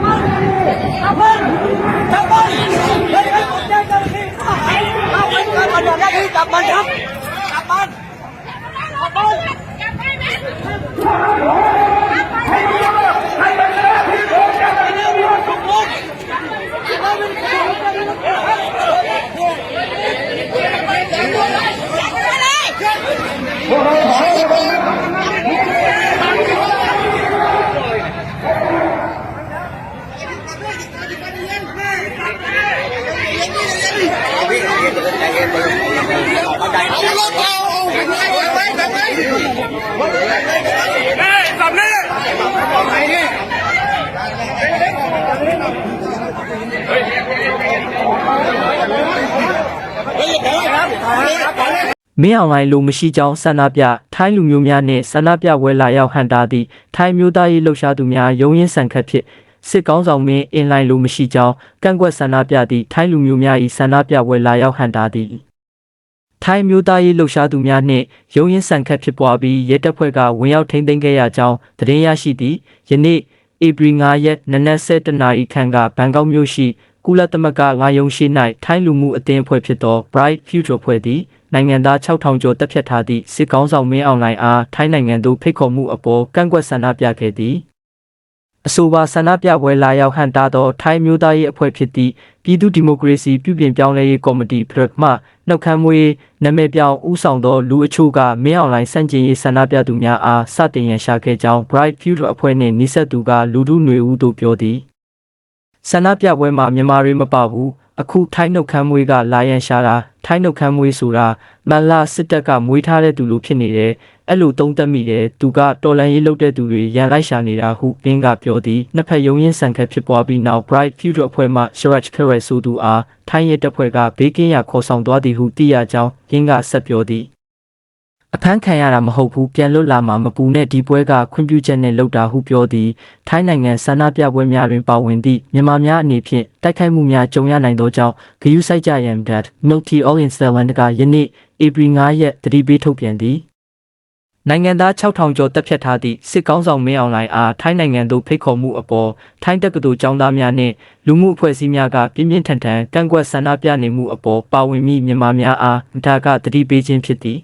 จับมันจับมันจับมันเอาไปจับมันอย่างนี้จับมันครับจับมันจับมันจับมันพวกเราขอให้ မင်းအောင်လိုင်းလိုမရှိကြောင်းဆန္ဒပြထိုင်းလူမျိုးများနှင့်ဆန္ဒပြဝဲလာရောက်ဟန်တာသည့်ထိုင်းမျိုးသားရေးလှုပ်ရှားသူများရုံးရင်းဆန်ခတ်ဖြစ် စစ်ကောင်းဆောင်မင်းအင်လိုင်းလိုမရှိကြောင်းကန့်ကွက်ဆန္ဒပြသည့်ထိုင်းလူမျိုးများ၏ဆန္ဒပြဝဲလာရောက်ဟန်တာသည်ထိုင်းမျိုးသားရေးလှုပ်ရှားသူများနှင့်ရုံးရင်းဆန်ခတ်ဖြစ်ပွားပြီးရဲတပ်ဖွဲ့ကဝင်ရောက်ထိန်းသိမ်းခဲ့ရကြောင်းသတင်းရရှိသည့်ယနေ့ဧပြီ9ရက်နနက်7:00နာရီခန့်ကဘန်ကောက်မြို့ရှိကုလသမဂ္ဂငါယုံရှိ၌ထိုင်းလူမှုအသင်းအဖွဲ့ဖြစ်သော Bright Future ဖွဲ့သည်နိုင်ငံသား6000ကျော်တပ်ဖြတ်ထားသည့်စစ်ကောင်းဆောင်မင်းအောင်လှိုင်အားထိုင်းနိုင်ငံသို့ဖိတ်ခေါ်မှုအပေါ်ကန့်ကွက်ဆန္ဒပြခဲ့သည် အဆိုပါဆန္ဒပြပွဲလာရောက်ဟန်တာသောထိုင်းမျိုးသားရေးအဖွဲ့ဖြစ်သည့်ပြည်သူ့ဒီမိုကရေစီပြုပြင်ပြောင်းလဲရေးကော်မတီဖရက်မှနှုတ်ခမ်းမွေးနာမည်ပြောင်းဦးဆောင်သောလူအချို့ကမင်းအောင်လှိုင်စန့်ကျင်ရေးဆန္ဒပြသူများအားစတင်ရန်ရှာခဲ့ကြောင်း Bright Future အဖွဲ့နှင့်နှိဆက်သူကလူထုຫນွေဦးတို့ပြောသည်ဆန္ဒပြပွဲမှာမြန်မာတွေမပါဘူးအခုထိုင်းနှုတ်ခမ်းမွေးကလာရန်ရှာတာထိုင်းနှုတ်ခမ်းမွေးဆိုတာမန်လာစစ်တပ်ကမွေးထားတဲ့သူလိုဖြစ်နေတယ်အဲ့လိုတုံးတက်မိတယ်သူကတော်လန်ရေးလုပ်တဲ့သူတွေရန်လိုက်ရှာနေတာဟုပင်းကပြောသည်နှစ်ဖက်ရုံရင်းဆန်ခတ်ဖြစ်ပွားပြီးနောက် Bright Future အဖွဲ့မှ Shraj Kare ဆိုသူအားထိုင်းရဲတပ်ဖွဲ့ကဘေးကင်းရာခေါ်ဆောင်သွားသည်ဟုသိရကြောင်းပင်းကဆက်ပြောသည် အဖမ်းခံရတာမဟုတ်ဘူးပြန်လွတ်လာမှာမပူနဲ့ဒီပွဲကခွင့်ပြုချက်နဲ့လှုပ်တာဟုပြောသည်ထိုင်းနိုင်ငံဆန္ဒပြပွဲများတွင်ပါဝင်သည့်မြန်မာများအနေဖြင့်တိုက်ခိုက်မှုများကြုံရနိုင်သောကြောင့်ဂယုစိုက်ကြရန် that Multi All in Seven ကယနေ့ဧပြီ9ရက်တတိပေးထုတ်ပြန်သည်နိုင်ငံသား6000ကျော်တပ်ဖြတ်ထားသည့်စစ်ကောင်းဆောင်မင်းအောင်လှိုင်အားထိုင်းနိုင်ငံသို့ဖိတ်ခေါ်မှုအပေါ်ထိုင်းတက္ကသိုလ်ကျောင်းသားများနှင့်လူမှုအဖွဲ့အစည်းများကပြင်းပြင်းထန်ထန်ကန့်ကွက်ဆန္ဒပြနေမှုအပေါ်ပါဝင်မိမြန်မာများအားဒါကတတိပေးခြင်းဖြစ်သည်